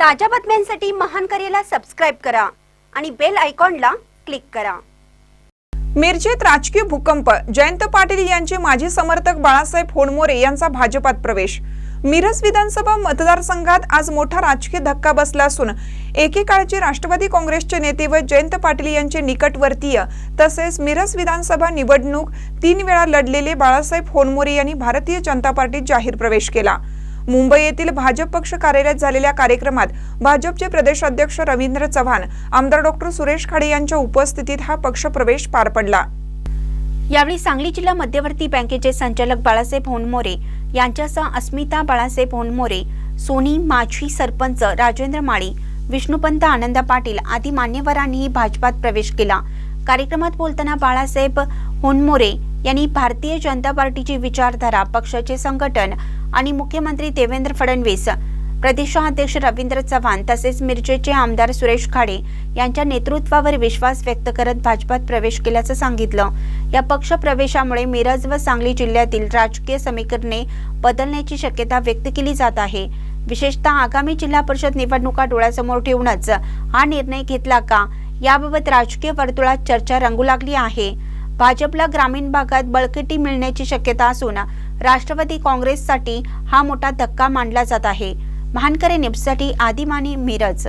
ताज्या बातम्यांसाठी महान करेला सबस्क्राईब करा आणि बेल आयकॉनला क्लिक करा. मिरजेत राजकीय भूकंप. जयंत पाटील यांचे माजी समर्थक बाळासाहेब होणमोरे यांचा भाजपात प्रवेश. मिरज विधानसभा मतदारसंघात आज मोठा राजकीय धक्का बसला असून एकेकाळचे राष्ट्रवादी काँग्रेसचे नेते व जयंत पाटील यांचे निकटवर्तीय तसेच मिरज विधानसभा निवडणूक तीन वेळा लढलेले बाळासाहेब होनमोरे यांनी भारतीय जनता पार्टीत जाहीर प्रवेश केला. मुंबई येथील भाजप पक्ष कार्यालयात झालेल्या कार्यक्रमात भाजपचे प्रदेशाध्यक्ष रवींद्र चव्हाण आमदार डॉक्टर सुरेश खाडे यांच्या उपस्थितीत हा पक्ष प्रवेश पार पडला. यावेळी सांगली जिल्हा मध्यवर्ती बँकेचे संचालक बाळासाहेब होनमोरे यांच्यासह अस्मिता बाळासाहेब होनमोरे सोनी माजी सरपंच राजेंद्र माळी विष्णुपंत आनंदा पाटील आदी मान्यवरांनीही भाजपात प्रवेश केला. कार्यक्रमात बोलताना बाळासाहेब होनमोरे यांनी भारतीय जनता पार्टीची विचारधारा पक्षाचे संघटन आणि मुख्यमंत्री देवेंद्र फडणवीस प्रदेशाध्यक्ष रवींद्र चव्हाण तसेच मिरजेचे आमदार सुरेश खाडे यांच्या नेतृत्वावर विश्वास व्यक्त करत भाजपात प्रवेश केल्याचं सांगितलं. या पक्ष प्रवेशामुळे मिरज व सांगली जिल्ह्यातील राजकीय समीकरणे बदलण्याची शक्यता व्यक्त केली जात आहे. विशेषतः आगामी जिल्हा परिषद निवडणुका डोळ्यासमोर ठेवूनच हा निर्णय घेतला का? याबाबत राजकीय वर्तुळात चर्चा रंगू लागली आहे. भाजपला ग्रामीण भागात बळकटी मिळण्याची शक्यता असून राष्ट्रवादी काँग्रेससाठी हा मोठा धक्का मानला जात आहे. महानकरे न्यूजसाठी आदिमानी मिरज.